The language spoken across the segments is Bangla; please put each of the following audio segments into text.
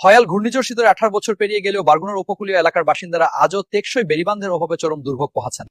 হয়াল ঘূর্ণিঝড় শীতের আঠারো বছর পেরিয়ে গেলেও বারগুনার উপকূলীয় এলাকার বাসিন্দারা আজও টেকসই বেরিবান্ধের অভাবে চরম দুর্ভোগ পোহাচ্ছেন।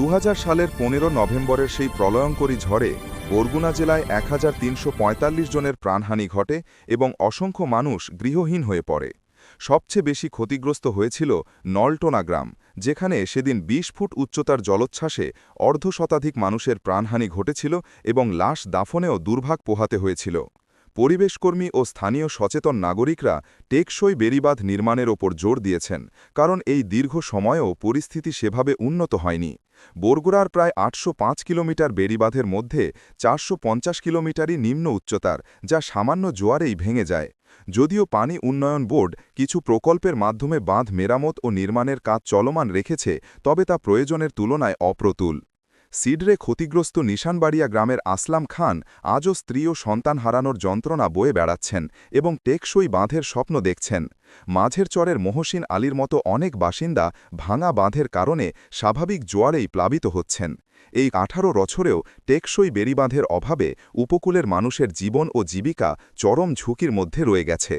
দু হাজার সালের পনেরো নভেম্বরের সেই প্রলয়ঙ্করী ঝড়ে বরগুনা জেলায় এক হাজার তিনশো পঁয়তাল্লিশ জনের প্রাণহানি ঘটে এবং অসংখ্য মানুষ গৃহহীন হয়ে পড়ে। সবচেয়ে বেশি ক্ষতিগ্রস্ত হয়েছিল নলটোনা গ্রাম, যেখানে সেদিন ২০ ফুট উচ্চতার জলোচ্ছ্বাসে অর্ধশতাধিক মানুষের প্রাণহানি ঘটেছিল এবং লাশ দাফনেও দুর্ভাগ পোহাতে হয়েছিল। পরিবেশকর্মী ও স্থানীয় সচেতন নাগরিকরা টেকসই বেড়িবাঁধ নির্মাণের ওপর জোর দিয়েছেন, কারণ এই দীর্ঘ সময়েও পরিস্থিতি সেভাবে উন্নত হয়নি। বরগুড়ার প্রায় আটশো পাঁচ কিলোমিটার বেড়িবাঁধের মধ্যে চারশো পঞ্চাশ কিলোমিটারই নিম্ন উচ্চতার, যা সামান্য জোয়ারেই ভেঙে যায়। যদিও পানি উন্নয়ন বোর্ড কিছু প্রকল্পের মাধ্যমে বাঁধ মেরামত ও নির্মাণের কাজ চলমান রেখেছে, তবে তা প্রয়োজনের তুলনায় অপ্রতুল। সিডরে ক্ষতিগ্রস্ত নিশানবাড়িয়া গ্রামের আসলাম খান আজও স্ত্রী ও সন্তান হারানোর যন্ত্রণা বয়ে বেড়াচ্ছেন এবং টেকসই বাঁধের স্বপ্ন দেখছেন। মাঝের চরের মহসিন আলীর মতো অনেক বাসিন্দা ভাঙা বাঁধের কারণে স্বাভাবিক জোয়ারেই প্লাবিত হচ্ছেন। এই আঠারো বছরেও টেকসই বেড়িবাঁধের অভাবে উপকূলের মানুষের জীবন ও জীবিকা চরম ঝুঁকির মধ্যে রয়ে গেছে।